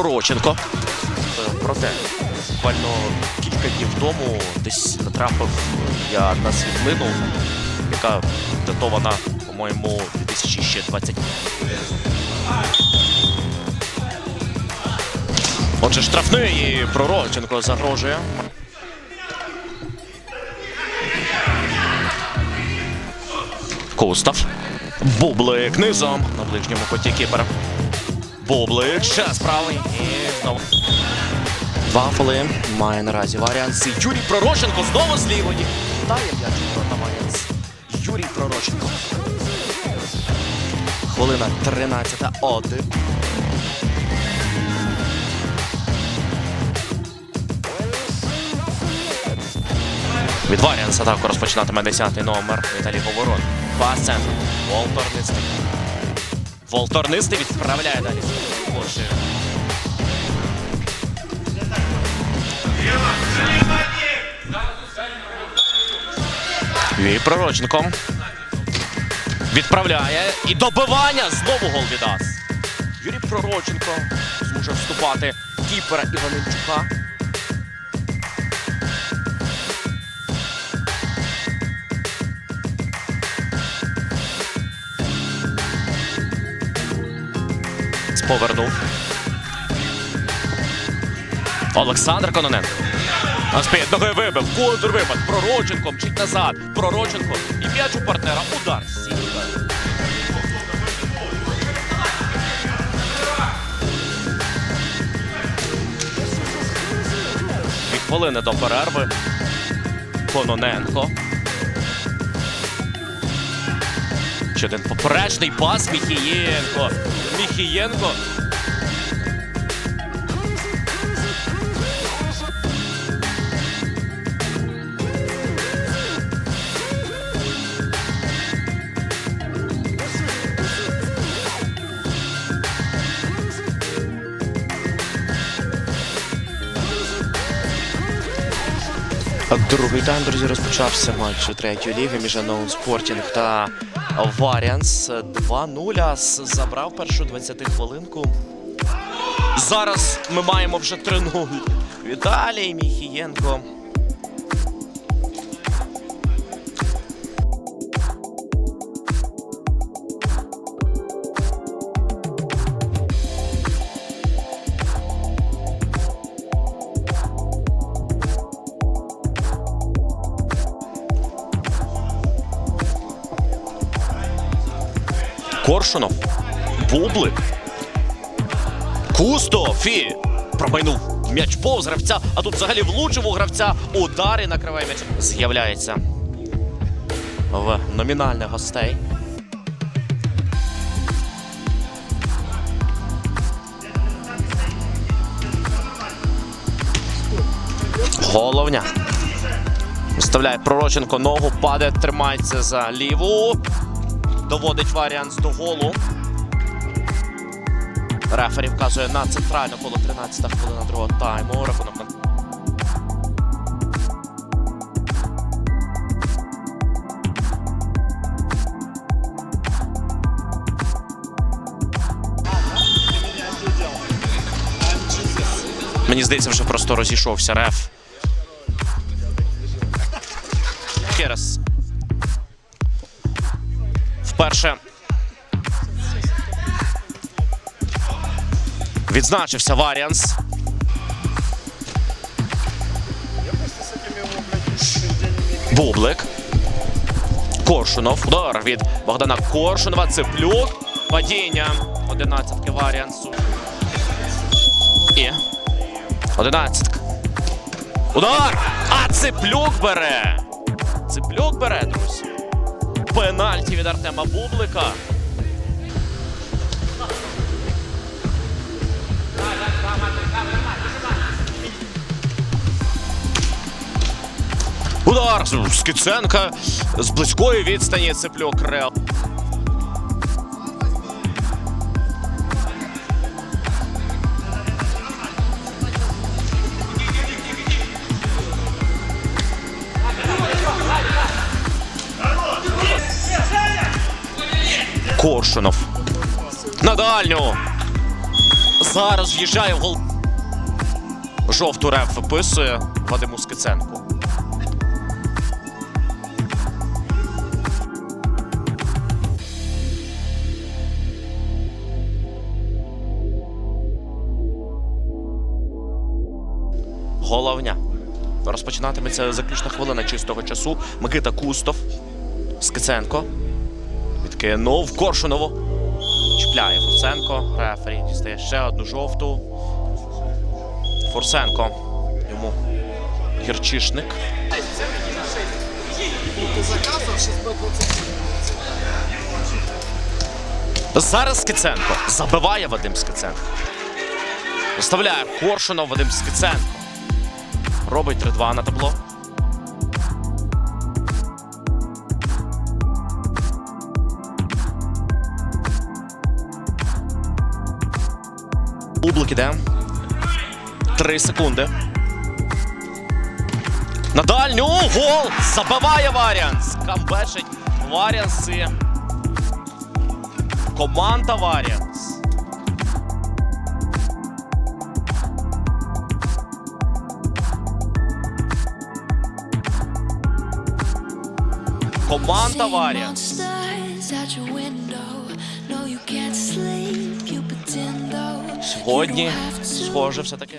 Пророченко. Проте, буквально кілька днів тому десь натрапив я на світлину, яка датована, по-моєму, 2020. Отже, штрафний і Пророченко загрожує. Кустав. Бублик низом на ближньому коті кіпера. Бублик ще правий. І знову. Вафли має наразі варіанс. І Юрій Пророченко знову з лівої. Дає м'яч у ворота варіанс. Юрій Пророченко. Хвилина 13 1. Від Варіанс атаку розпочинатиме 10-й номер Віталій Говорон. Пас центру. Волторнистий. Волторнистий відправляє далі. Боже. Юрій Пророченко. Відправляє. І добивання. Знову гол від Ас. Юрій Пророченко зможе вступати кіпера Іваненчука. Повернув. Олександр Кононенко. А з-під ноги вибив. Контрвипад. Пророченко мчить назад. Пророченко. І м'яч у партнера. Удар. Сітка. Дві хвилини до перерви. Кононенко. Ще один поперечний пас Міхієнко. Міхієнко. Другий тайм, друзі, розпочався матч третьої ліги між Ноун Спортінг та Варіанс. 2-0 Ас забрав першу 20 хвилинку. Зараз ми маємо вже 3-0. Віталій Міхієнко. Коршунов. Бублик. Кусто. Фі. Промайнув м'яч повз гравця, а тут взагалі влучив у гравця. Удари накриває м'яч. З'являється в номінальних гостей. Головня. Виставляє Пророченко ногу, падає, тримається за ліву. Доводить варіант до голу. Рефері вказує на центральну коло 13 хвилина другого тайму. Рахунок на Мені здається, вже просто розійшовся реф. Ще раз. Вперше відзначився Варіанс. Бублик. Коршунов. Удар від Богдана Коршунова. Цеплюк. Падіння. Одинадцятки Варіансу. І. Одинадцятка. Удар! А Цеплюк бере. Цеплюк бере, друзі. Пенальті від Артема Бублика. Удар з Киценка з близької відстані Цеплюк Реал. Коршунов. На дальню. зараз в'їжджає в гол. Жовту реф виписує Вадиму Скиценку. Головня. Розпочинатиметься заключна хвилина чистого часу. Микита Кустов. Скиценко. Відкинув Коршунову. Чіпляє Фурсенко. Рефері дістає ще одну жовту. Фурсенко. Йому гірчишник. Зараз Скиценко. Забиває Вадим Скиценко. Виставляє Коршунов Вадим Скиценко. Робить 3-2 на табло. Бублик іде. Три секунди. На дальню гол! Забиває Варіанс! Камбечить Варіанс і команда Варіанс. Команда Варіанс. To. схоже, все таки.